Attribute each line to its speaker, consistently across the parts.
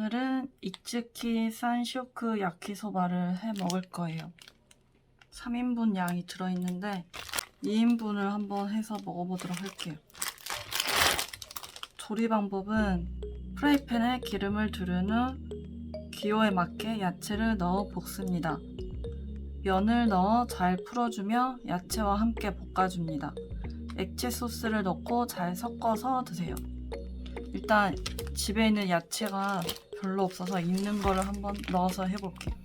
Speaker 1: 오늘은 이츠키 산쇼크 야키소바를 해 먹을 거예요. 3인분 양이 들어있는데 2인분을 한번 해서 먹어보도록 할게요. 조리 방법은 프라이팬에 기름을 두른 후 기호에 맞게 야채를 넣어 볶습니다. 면을 넣어 잘 풀어주며 야채와 함께 볶아줍니다. 액체 소스를 넣고 잘 섞어서 드세요. 일단 집에 있는 야채가 별로 없어서 있는 거를 한번 넣어서 해볼게요.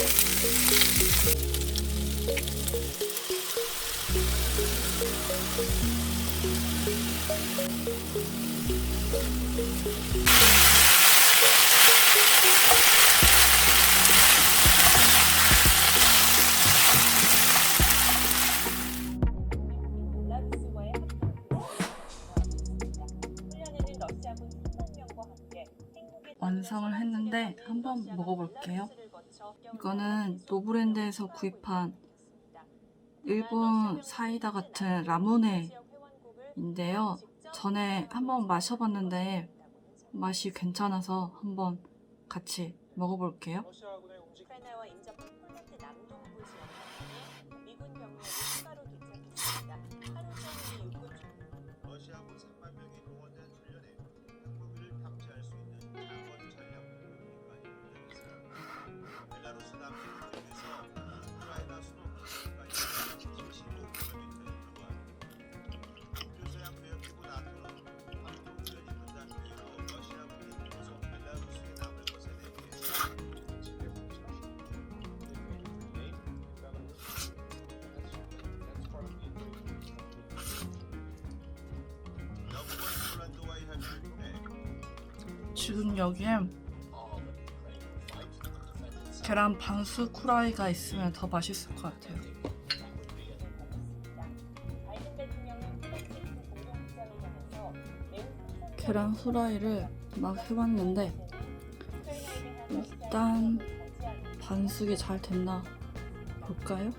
Speaker 2: Música
Speaker 1: 완성을 했는데 한번 먹어볼게요. 이거는 노브랜드에서 구입한 일본 사이다 같은 라무네인데요. 전에 한번 마셔봤는데 맛이 괜찮아서 한번 같이 먹어볼게요. 지금 여기에 계란 반수 쿠라이가 있으면 더 맛있을 것 같아요. 계란 후라이를 막 해봤는데 일단 반숙이 잘 됐나 볼까요?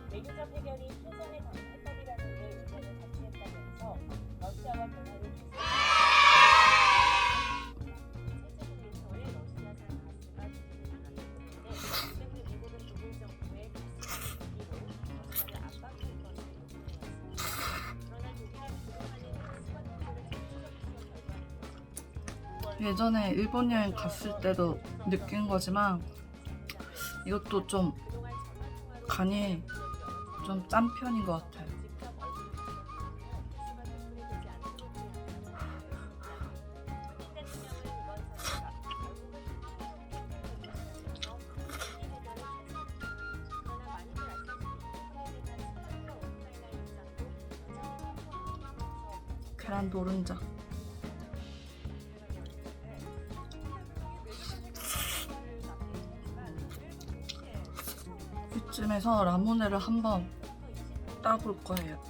Speaker 1: 예전에 일본 여행 갔을 때도 느낀 거지만 이것도 좀 간이 좀 짠 편인 것 같아요. 노른자. 이쯤에서 라무네를 한번 따볼 거예요.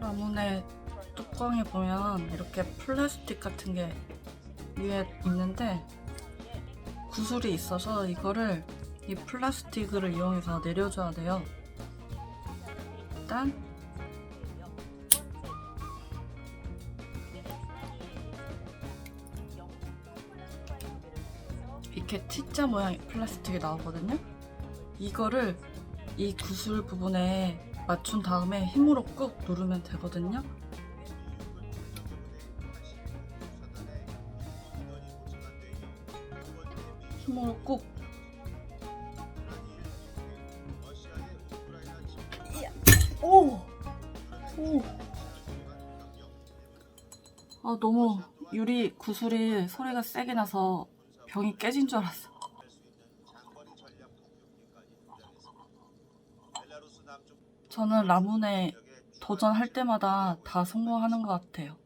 Speaker 1: 라무네 뚜껑에 보면 이렇게 플라스틱 같은 게 위에 있는데 구슬이 있어서 이거를 이 플라스틱을 이용해서 내려줘야 돼요. 일단 이렇게 T자 모양의 플라스틱이 나오거든요. 이거를 이 구슬 부분에 맞춘 다음에 힘으로 꾹 누르면 되거든요. 힘으로 꾹. 오! 오! 아, 너무 유리 구슬이 소리가 세게 나서 병이 깨진 줄 알았어. 저는 라문에 도전할 때마다 다 성공하는 것 같아요.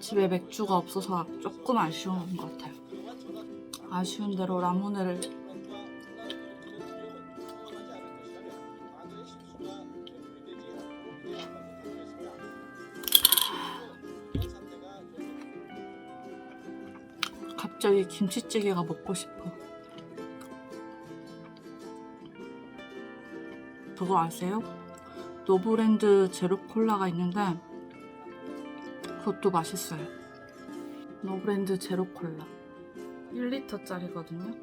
Speaker 1: 집에 맥주가 없어서 조금 아쉬운 것 같아요. 아쉬운 대로
Speaker 3: 계속
Speaker 1: 갑자기 김치찌개가 먹고 싶어. 그거 아세요? 노브랜드 제로 콜라가 있는데 그것도 맛있어요. 노브랜드 제로 콜라. 1리터짜리거든요.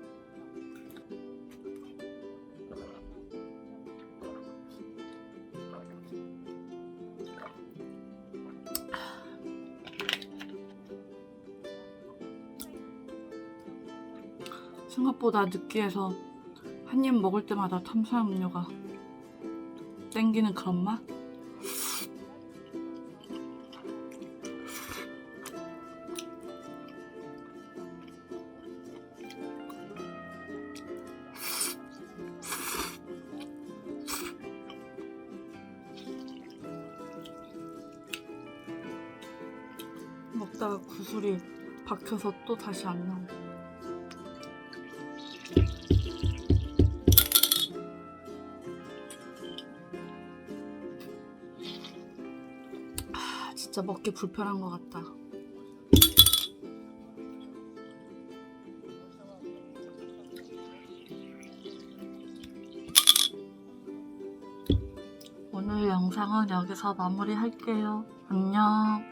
Speaker 1: 생각보다 느끼해서 한 입 먹을 때마다 탄수화물료가 땡기는 그런 맛? 먹다가 구슬이 박혀서 또 다시 안 나와. 아, 진짜 먹기 불편한 것 같다. 오늘 영상은 여기서 마무리할게요. 안녕.